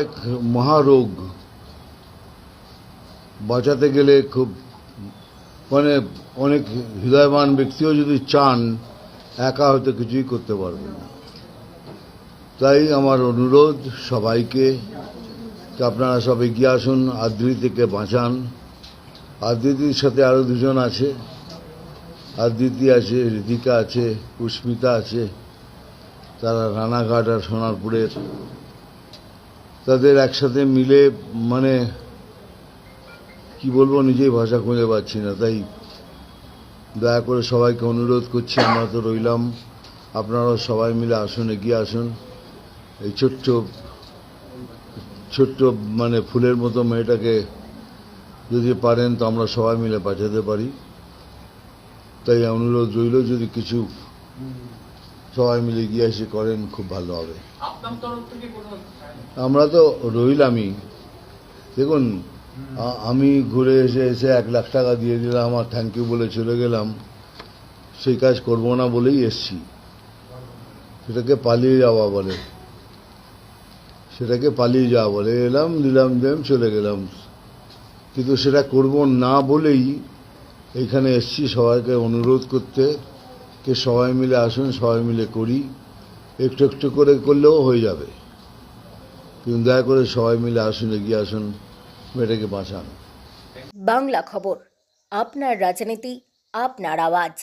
এক মহারোগ। বাঁচাতে গেলে খুব মানে অনেক হৃদয়বান ব্যক্তিও যদি চান, একা হয়তো কিছুই করতে পারবে না। তাই আমার অনুরোধ সবাইকে আপনারা সব এগিয়ে আসুন, আদ্রি থেকে বাঁচান। আদ্রিতির সাথে আরও দুজন আছে। আদ্রিতি আছে ঋতিকা আছে, পুষ্মিতা আছে। তারা রানাঘাট আর সোনারপুরের তাদের একসাথে মিলে মানে কি বলব, নিজেই ভাষা খুঁজে পাচ্ছি না। তাই দয়া করে সবাইকে অনুরোধ করছি, আমরা তো রইলাম। আপনারাও সবাই মিলে আসুন, এগিয়ে আসুন। এই ছোট্ট ছোট্ট মানে ফুলের মতো মেয়েটাকে যদি পারেন, তো আমরা সবাই মিলে বাঁচাতে পারি। তাই অনুরোধ রইল, যদি কিছু সবাই মিলে গিয়ে এসে করেন খুব ভালো হবে। আমরা তো রইলামই। দেখুন আমি ঘুরে এসে এসে এক লাখ টাকা দিয়ে দিলাম আর থ্যাংক ইউ বলে চলে গেলাম। সেই কাজ করব না বলেই এসছি। সেটাকে পালিয়ে যাওয়া বলে। সেটাকে পালিয়ে যাওয়া বলে এলাম দিলাম দেম চলে গেলাম। কিন্তু সেটা করব না বলেই এখানে এসছি সবাইকে অনুরোধ করতে। কে সবাই মিলে আসুন, সবাই মিলে করি। একটু একটু করে করলেও হয়ে যাবে। কিন্তু দয়া করে সবাই মিলে আসুন, এগিয়ে আসুন, মেয়েটাকে বাঁচান। বাংলা খবর, আপনার রাজনীতি, আপনার আওয়াজ।